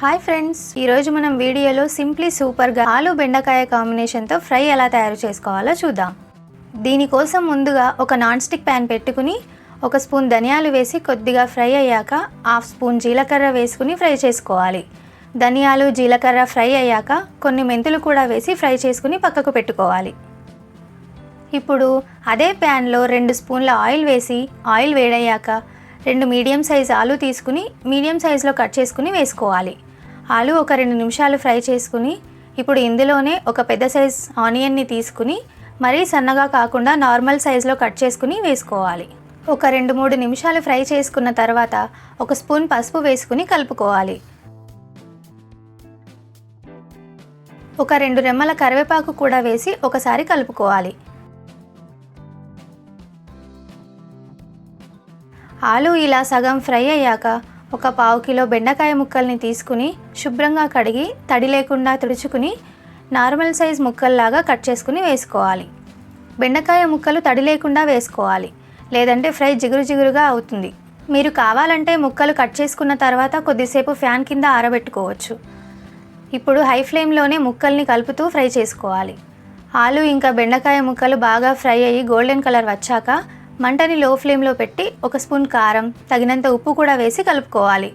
Hi friends ఈరోజు మనం వీడియోలో సింప్లీ సూపర్గా ఆలు బెండకాయ కాంబినేషన్తో ఫ్రై ఎలా తయారు చేసుకోవాలో చూద్దాం. దీనికోసం ముందుగా ఒక నాన్ స్టిక్ ప్యాన్ పెట్టుకుని ఒక స్పూన్ ధనియాలు వేసి కొద్దిగా ఫ్రై అయ్యాక హాఫ్ స్పూన్ జీలకర్ర వేసుకుని ఫ్రై చేసుకోవాలి. ధనియాలు జీలకర్ర ఫ్రై అయ్యాక కొన్ని మెంతులు కూడా వేసి ఫ్రై చేసుకుని పక్కకు పెట్టుకోవాలి. ఇప్పుడు అదే ప్యాన్లో రెండు స్పూన్ల ఆయిల్ వేసి ఆయిల్ వేడయ్యాక రెండు మీడియం సైజ్ ఆలు తీసుకుని మీడియం సైజులో కట్ చేసుకుని వేసుకోవాలి. ఆలు ఒక రెండు నిమిషాలు ఫ్రై చేసుకుని ఇప్పుడు ఇందులోనే ఒక పెద్ద సైజ్ ఆనియన్ని తీసుకుని మరీ సన్నగా కాకుండా నార్మల్ సైజులో కట్ చేసుకుని వేసుకోవాలి. ఒక రెండు మూడు నిమిషాలు ఫ్రై చేసుకున్న తర్వాత ఒక స్పూన్ పసుపు వేసుకుని కలుపుకోవాలి. ఒక రెండు రెమ్మల కరివేపాకు కూడా వేసి ఒకసారి కలుపుకోవాలి. ఆలు ఇలా సగం ఫ్రై అయ్యాక ఒక పావు కిలో బెండకాయ ముక్కల్ని తీసుకుని శుభ్రంగా కడిగి తడి లేకుండా తుడుచుకుని నార్మల్ సైజ్ ముక్కల్లాగా కట్ చేసుకుని వేసుకోవాలి. బెండకాయ ముక్కలు తడి లేకుండా వేసుకోవాలి. లేదంటే ఫ్రై జిగురు జిగురుగా అవుతుంది. మీరు కావాలంటే ముక్కలు కట్ చేసుకున్న తర్వాత కొద్దిసేపు ఫ్యాన్ కింద ఆరబెట్టుకోవచ్చు. ఇప్పుడు హై ఫ్లేమ్లోనే ముక్కల్ని కలుపుతూ ఫ్రై చేసుకోవాలి. ఆలు ఇంకా బెండకాయ ముక్కలు బాగా ఫ్రై అయ్యి గోల్డెన్ కలర్ వచ్చాక మంటని లో ఫ్లేమ్లో పెట్టి ఒక స్పూన్ కారం తగినంత ఉప్పు కూడా వేసి కలుపుకోవాలి.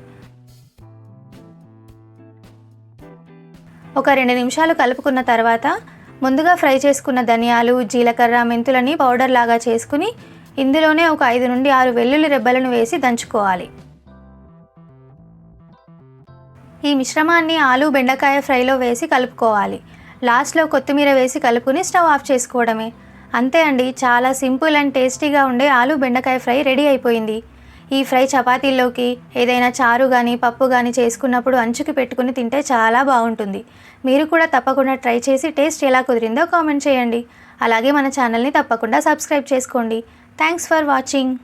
ఒక రెండు నిమిషాలు కలుపుకున్న తర్వాత ముందుగా ఫ్రై చేసుకున్న ధనియాలు జీలకర్ర మెంతులని పౌడర్ లాగా చేసుకుని ఇందులోనే ఒక ఐదు నుండి ఆరు వెల్లుల్లి రెబ్బలను వేసి దంచుకోవాలి. ఈ మిశ్రమాన్ని ఆలు బెండకాయ ఫ్రైలో వేసి కలుపుకోవాలి. లాస్ట్లో కొత్తిమీర వేసి కలుపుకుని స్టవ్ ఆఫ్ చేసుకోవడమే. అంతే అండి చాలా సింపుల్ అండ్ టేస్టీగా ఉండే ఆలు బెండకాయ ఫ్రై రెడీ అయిపోయింది. ఈ ఫ్రై చపాతీల్లోకి ఏదైనా చారు కానీ పప్పు కానీ చేసుకున్నప్పుడు అంచుకి పెట్టుకుని తింటే చాలా బాగుంటుంది. మీరు కూడా తప్పకుండా ట్రై చేసి టేస్ట్ ఎలా కుదిరిందో కామెంట్ చేయండి. అలాగే మన ఛానల్ని తప్పకుండా సబ్స్క్రైబ్ చేసుకోండి. Thanks for watching.